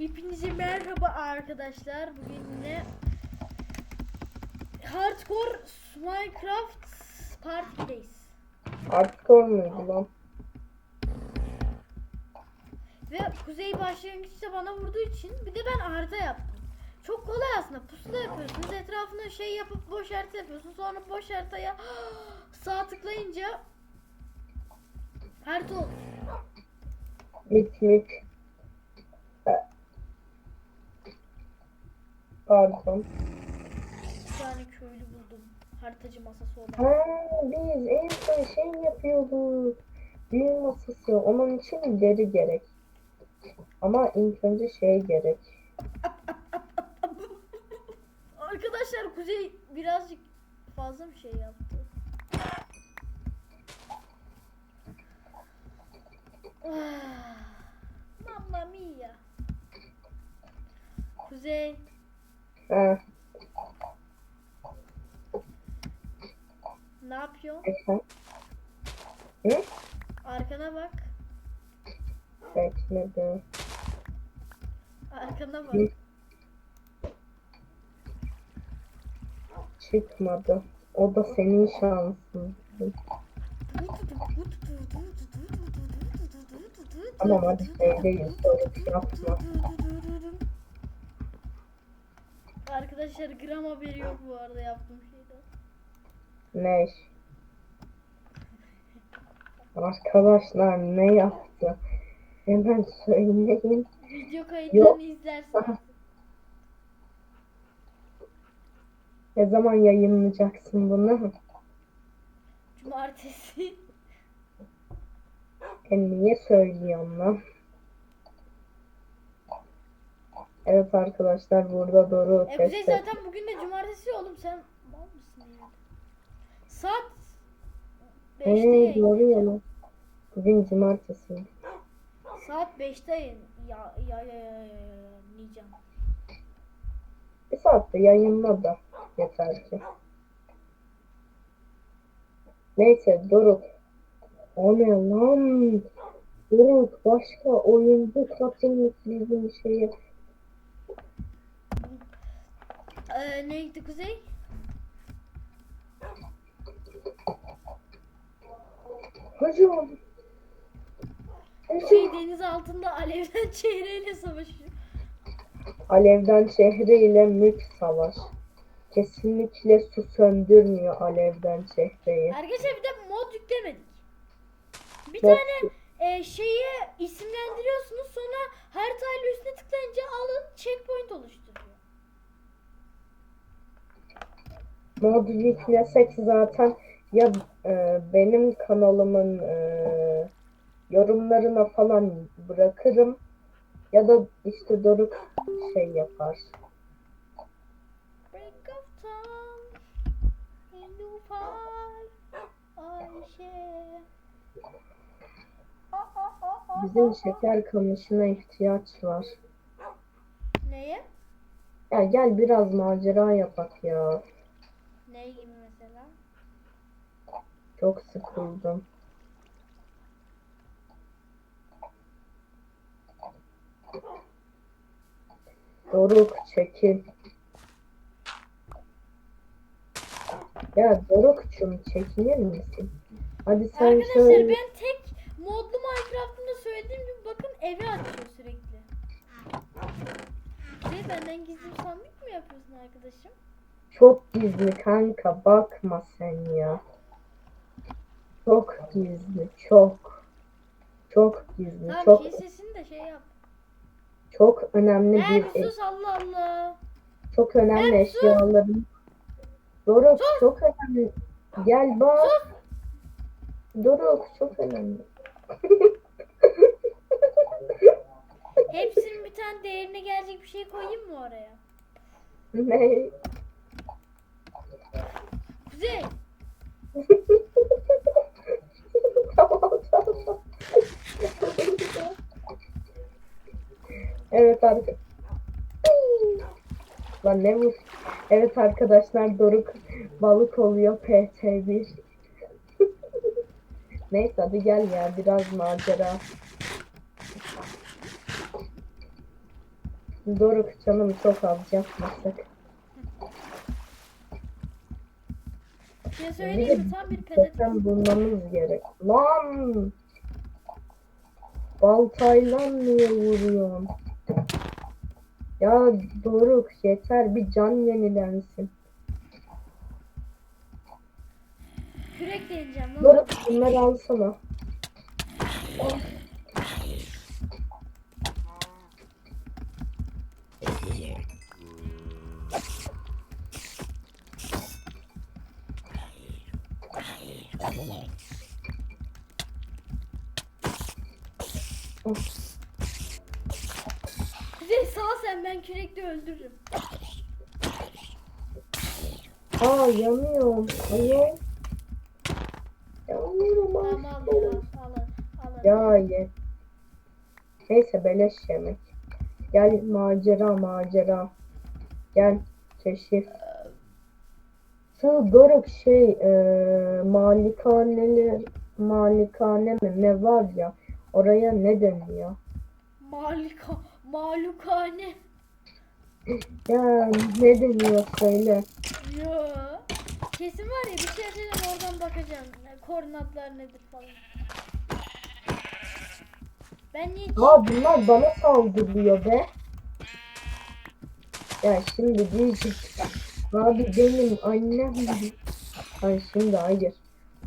Hepinize merhaba arkadaşlar. Bugün yine Hardcore Minecraft Party'deyiz. Hardcore muydu lan? Ve Kuzey başlangıçta bana vurduğu için bir de ben harita yaptım. Çok kolay aslında. Pusula yapıyorsunuz. Etrafına şey yapıp boş harita yapıyorsunuz. Sonra boş haritaya sağ tıklayınca harita olur. Mik mik. Pardon. Bir tane köylü buldum. Haritacı masası olan. Ha, biz en son şey yapıyorduk. Düğün masası. Onun için deri gerek. Ama ilk önce şey gerek. Arkadaşlar Kuzey birazcık fazla bir şey yaptı. Ah, Mamma mia. Kuzey Ne yapıyorsun? Hı? Arkana bak. Bekledim. Arkana bak. Hı. Çıkmadı. O da senin şansın. Tamam hadi şeydeyiz. Soru yapma. Arkadaşlar gram haberi yok bu arada yaptığım şeyden. Ne? Arkadaşlar ne yaptı? Hemen söyleyin. Video kayıtlarını izlersin. Ne zaman yayınlayacaksın bunu? Cumartesi. E niye söylüyorsun lan? Evet arkadaşlar burada doğru E test zaten bugün de cumartesi oğlum sen mal mısın ya? Saat 5'te Ee, yayın. doğru ya lan. Bugün cumartesi. Saat 5'te yayın. Ya ya ya ya ya yayınlayacağım. Bir saatte yayınla da yeter ki. Neyse Doruk. O ne lan? Doruk başka oyuncu katılmış bizim şeye. Ee, neydi Kuzey? Hocam. Şey deniz altında alevden çehreyle savaşıyor. Alevden şehriyle mülk savaş. Kesinlikle su söndürmüyor alevden şehreyi. Arkadaşlar bir de mod yüklemedik. Bir Mod- tane e, şeyi isimlendiriyorsunuz sonra haritayla üstüne tıklayınca alın checkpoint oluşturuyor. Mod yüklesek zaten ya e, benim kanalımın e, yorumlarına falan bırakırım ya da işte Doruk şey yapar. Bizim şeker kamışına ihtiyaç var. Neye? Ya gel biraz macera yapak ya. Ne gibi mesela? Çok sıkıldım. Doruk çekil. Ya Doruk'cum çekilir misin? Hadi sen Arkadaşlar şöyle... ben tek modlu Minecraft'ımda söylediğim gibi bakın evi açıyor sürekli. Ve benden gizli sandık mı yapıyorsun arkadaşım? Çok gizli kanka bakma sen ya. Çok gizli çok. Çok gizli Tamam çok sesini de şey yap. çok önemli bir sus Allah Allah. çok önemli sus. eşyalarım. Doruk çok önemli. Gel bak. Doruk çok önemli. Hepsinin bir tane değerine gelecek bir şey koyayım mı oraya? ne? Kuzey. Evet arkadaşlar. Lan ne bu? Evet arkadaşlar Doruk balık oluyor PT1. Neyse hadi gel ya biraz macera. Doruk canım çok az yapmasak. Şey söyleyeyim mi? Tam bir pedet. Zaten bulmamız gerek. Lan! Baltayla niye vuruyorsun? Ya Doruk yeter bir can yenilensin. Kürek deneyeceğim. lan. Doruk bunları alsana. Kuzey sağ sen ben kürekle öldürürüm. Aa yanıyorum. Hayır. Yanıyorum Tamam ya. Alın. Alın. Ya ye. Neyse beleş yemek. Gel macera macera. Gel keşif. Şu Doruk şey e, malikaneli malikane mi ne var ya oraya ne deniyor? Malika. Malukane. Ya ne deniyor söyle. Yo. Kesin var ya bir şey açacağım oradan bakacağım. Koordinatlar nedir falan. Ben niye Aa bunlar bana saldırıyor be. Ya şimdi diyecek. Abi benim annem. Ay şimdi hayır.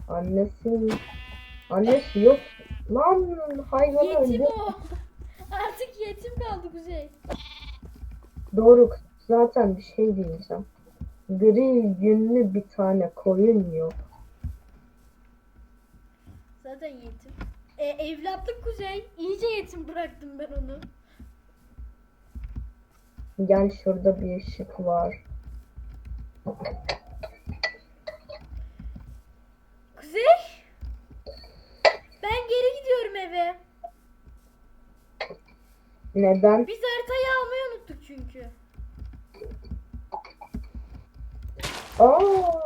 Annesi. Annesi yok. Lan hayvan yetim öldü. o. Artık yetim kaldı Kuzey. Doruk zaten bir şey diyeceğim. Gri yünlü bir tane koyun yok. Zaten yetim. E, evlatlık Kuzey. İyice yetim bıraktım ben onu. Gel şurada bir ışık var. Kuzey. Ben geri gidiyorum eve. Neden? Biz haritayı almayı unuttuk çünkü. Aa.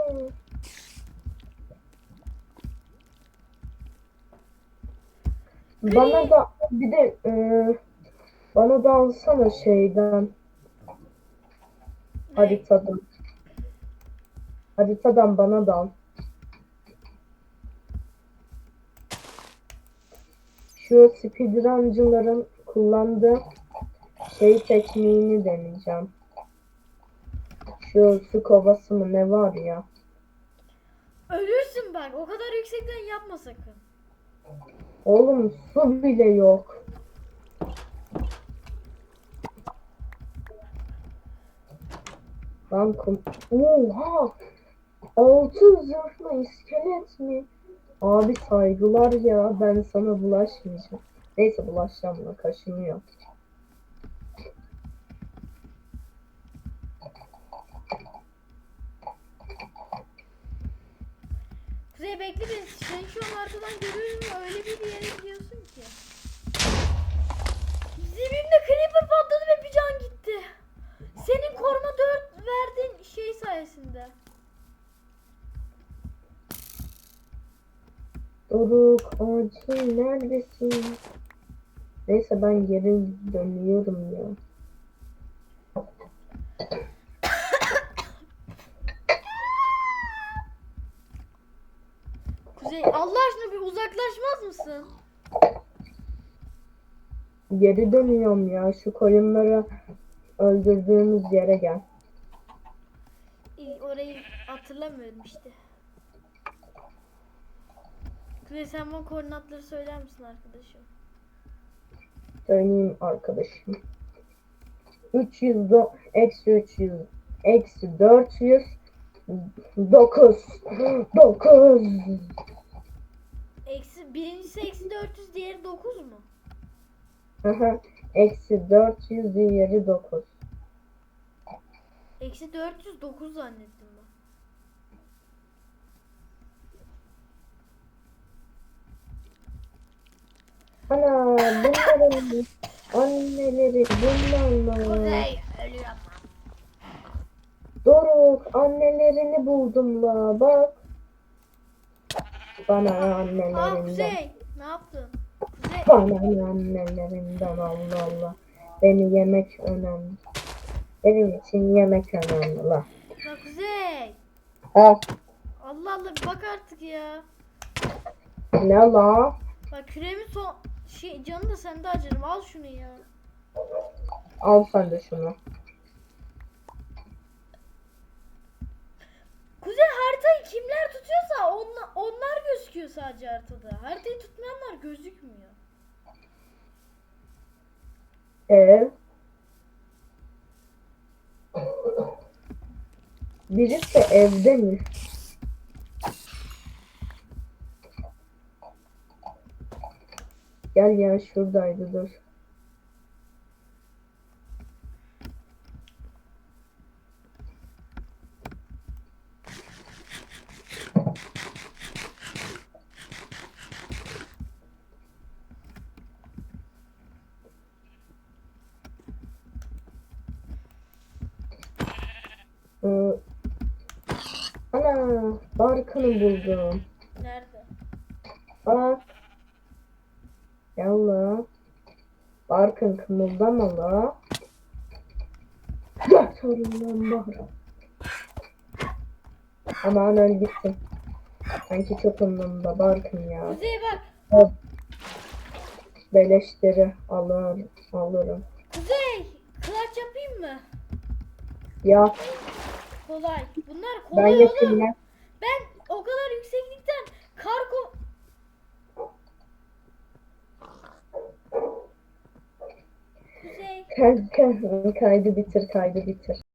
Bana da bir de e, bana da alsana şeyden haritadan. Haritadan bana da al. Şu speedruncıların kullandığı şey tekniğini deneyeceğim. Şu su kovası mı ne var ya. Ölürsün bak. O kadar yüksekten yapma sakın. Oğlum su bile yok. Lan kum... Oha! Altı zırhlı iskelet mi? Abi saygılar ya ben sana bulaşmayacağım. Neyse bulaşacağım da kaşınıyor. Kuzey bekle beni. Sen şu an arkadan görüyorum öyle bir yere gidiyorsun ki. Zibimde creeper patladı ve bir can gitti. Senin koruma 4 verdiğin şey sayesinde. Doruk acil neredesin? Neyse ben geri dönüyorum ya. Kuzey Allah aşkına bir uzaklaşmaz mısın? Geri dönüyorum ya. Şu koyunları öldürdüğümüz yere gel. İyi, Orayı hatırlamıyorum işte. Kuzey sen bana koordinatları söyler misin arkadaşım? Söyleyeyim arkadaşım. 300 do eksi 300 eksi 400 9 9 Eksi, birincisi eksi 400 diğeri 9 mu? Aha, eksi 400 diğeri 9 Eksi 409 zannettim ben. Ana bunların anneleri bunlarla Kuzey ölüyor. Doruk annelerini buldum la bak Bana Aa annelerinden Kuzey ne yaptın? Kuzey Bana annelerinden Allah Allah Beni yemek önemli. Benim için yemek önemli lan. Ya Kuzey. Al. Allah Allah bir bak artık ya. Ne la? Bak küreğimin son şey canı da sende acırım. Al şunu ya. Al sen de şunu. Kuzey haritayı kimler tutuyorsa onlar, onlar gözüküyor sadece haritada. Haritayı tutmayanlar gözükmüyor. Ev. Birisi evde mi? Gel ya şuradaydı dur. Ee, ana Barkın'ı buldum. Nerede? Bak. Yallah. Barkın kımıldama la. Sorundan var. Aman öl gitsin. Sanki çok umurumda Barkın ya. Kuzey bak. Hop. Beleşleri alır, alırım. Kuzey. Clutch yapayım mı? Ya Kolay. Bunlar ben kolay oğlum. yapayım ya. Ben o kadar yükseklikten kargo Kuzey. Kanka kaydı bitir kaydı bitir.